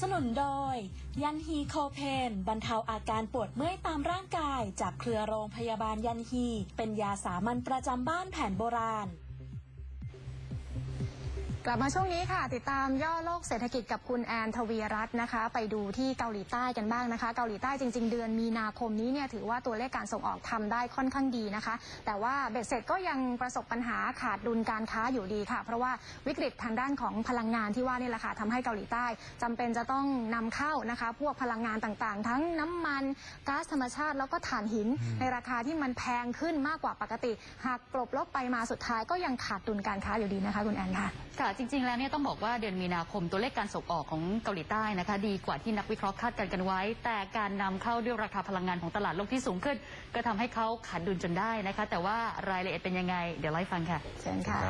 สนุนโดย ยันฮีโคเพน บรรเทาอาการปวดเมื่อยตามร่างกาย จากเครือโรงพยาบาลยันฮี เป็นยาสามัญประจำบ้านแผนโบราณ กลับมาช่วงนี้ค่ะ ติดตามย่อโลกเศรษฐกิจกับคุณแอนทวีรัตน์นะคะ ไปดูที่เกาหลีใต้กันบ้างนะคะ เกาหลีใต้จริง ๆ เดือนมีนาคมนี้เนี่ยถือว่าตัวเลขการส่งออกทำได้ค่อนข้างดีนะคะ แต่ว่าเบ็ดเสร็จก็ยังประสบปัญหาขาดดุลการค้าอยู่ดีค่ะ เพราะว่าวิกฤตทางด้านของพลังงานที่ว่านี่แหละค่ะทำให้เกาหลีใต้จำเป็นจะต้องนำเข้านะคะ พวกพลังงานต่างๆ ทั้งน้ำมันก๊าซธรรมชาติแล้วก็ถ่านหิน ในราคาที่มันแพงขึ้นมากกว่าปกติ หากกลบลบไปมาสุดท้ายก็ยังขาดดุลการค้าอยู่ดีนะคะ คุณแอนค่ะจริง ๆ แล้วเนี่ยต้องบอกว่าเดือนมีนาคมตัวเลขการส่งออกของเกาหลีใต้นะคะ ดีกว่าที่นักวิเคราะห์คาดการณ์กันไว้ แต่การนำเข้าด้วยราคาพลังงานของตลาดโลกที่สูงขึ้น ก็ทำให้เขาขาดดุลจนได้นะคะ แต่ว่ารายละเอียดเป็นยังไง เดี๋ยวไล่ฟังค่ะ เชิญค่ะ